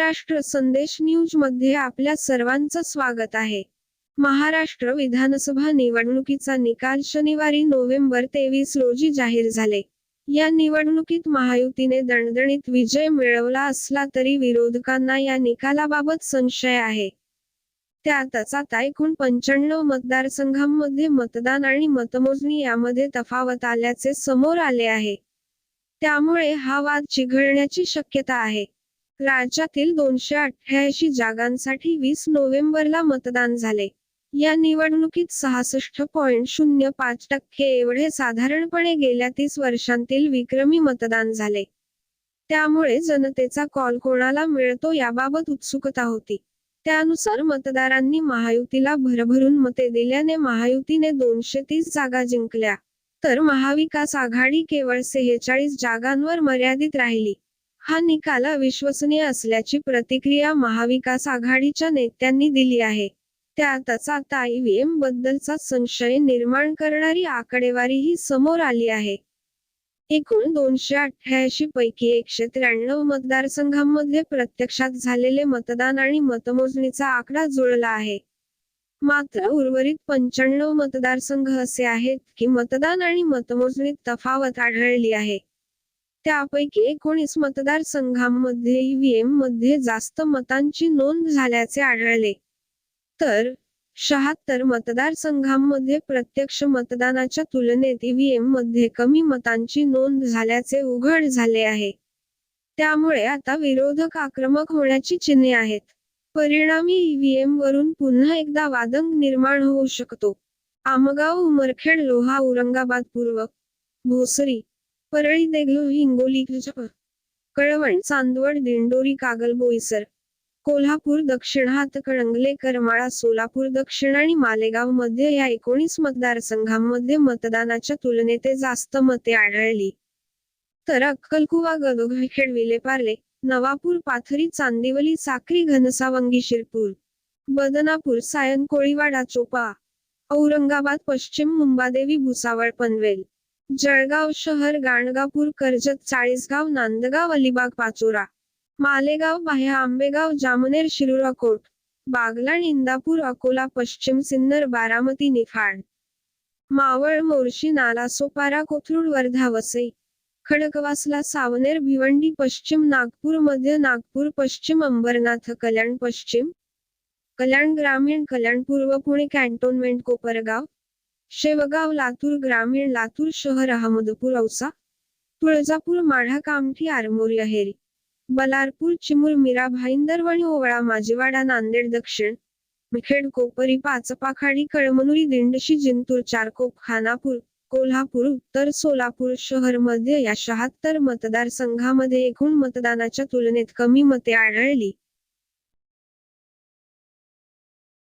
महाराष्ट्र संदेश न्यूजमध्ये आपल्या सर्वांचं स्वागत आहे. महाराष्ट्र विधानसभा निवडणुकीचा निकाल शनिवारी नोव्हेंबर तेवीस रोजी जाहीर झाले. या निवडणुकीत महायुतीने दणदणीत विजय मिळवला असला तरी विरोधकांना या निकालाबाबत संशय आहे. त्यातच आता एकूण पंच्याण्णव मतदारसंघांमध्ये मतदान आणि मतमोजणी यामध्ये तफावत आल्याचे समोर आले आहे. त्यामुळे हा वाद चिघळण्याची शक्यता आहे. राज्यातील दोनशे अठ्ठ्याऐंशी जागांसाठी वीस नोव्हेंबरला मतदान झाले. या निवडणुकीत सहासष्ट पॉइंट शून्य पाच टक्के एवढे साधारणपणे गेल्या तीस वर्षांतील विक्रमी मतदान झाले. त्यामुळे जनतेचा कॉल कोणाला मिळतो याबाबत उत्सुकता होती. त्यानुसार मतदारांनी महायुतीला भरभरून मते दिल्याने महायुतीने दोनशे तीस जागा जिंकल्या. तर महाविकास आघाडी केवळ सेहेचाळीस जागांवर मर्यादित राहिली. हा निकाल विश्वसनीय असल्याची प्रतिक्रिया महाविकास आघाडीच्या नेत्यांनी दिली आहे. त्यातच आता ईव्हीएम बद्दलचा संशय निर्माण करणारी आकडेवारीही समोर आली आहे. एकूण दोनशे अठ्ठ्याऐंशी पैकी एकशे त्र्याण्णव मतदारसंघांमध्ये प्रत्यक्षात झालेले मतदान आणि मतमोजणीचा आकडा जुळला आहे. मात्र उर्वरित पंच्याण्णव मतदारसंघ असे आहेत की मतदान आणि मतमोजणीत तफावत आढळली आहे. त्यापैकी एकोणीस मतदारसंघांमध्ये ईव्हीएममध्ये जास्त मतांची नोंद झाल्याचे आढळले. तर शहात्तर मतदारसंघांमध्ये प्रत्यक्ष मतदानाच्या तुलनेत ईव्हीएममध्ये कमी मतांची नोंद झाल्याचे उघड झाले आहे. त्यामुळे आता विरोधक आक्रमक होण्याची चिन्हे आहेत. परिणामी ईव्हीएम वरून पुन्हा एकदा वादंग निर्माण होऊ शकतो. आमगाव उमरखेड लोहा औरंगाबाद पूर्व भोसरी परळी देगलू हिंगोली कळवण चांदवड दिंडोरी कागल बोईसर कोल्हापूर दक्षिण हातकणंगले करमाळा सोलापूर दक्षिण आणि मालेगावमध्ये या एकोणीस मतदारसंघांमध्ये मतदानाच्या तुलनेत जास्त मते आढळली. तर अक्कलकुवा गदोखेड विलेपार्ले नवापूर पाथरी चांदिवली साक्री घनसावंगी शिरपूर बदनापूर सायन कोळीवाडा चोपा औरंगाबाद पश्चिम मुंबादेवी भुसावळ पनवेल जळगाव शहर गाणगापूर कर्जत चाळीसगाव नांदगाव अलिबाग पाचोरा. मालेगाव बाह्य आंबेगाव जामनेर शिरूर अकोट बागलाण इंदापूर अकोला पश्चिम सिन्नर बारामती निफाड. मावळ मोर्शी नालासोपारा कोथरूड वर्धा वसई. खडकवासला सावनेर भिवंडी पश्चिम नागपूर मध्य नागपूर पश्चिम अंबरनाथ कल्याण पश्चिम. कल्याण ग्रामीण कल्याण पूर्व पुणे कॅन्टोन्मेंट कोपरगाव. शेवगाव लातूर ग्रामीण लातूर शहर अहमदपूर औसा तुळजापूर माढा कामठी आरमोरी अहेरी बलारपूर चिमूर मीरा भाईंदरवणी ओवळा माजीवाडा नांदेड दक्षिण मिखेड कोपरी पाचपाखाडी कळमनुरी दिंडशी जिंतूर चारकोप खानापूर कोल्हापूर उत्तर सोलापूर शहरमध्ये या शहात्तर मतदारसंघामध्ये एकूण मतदानाच्या तुलनेत कमी मते आढळली.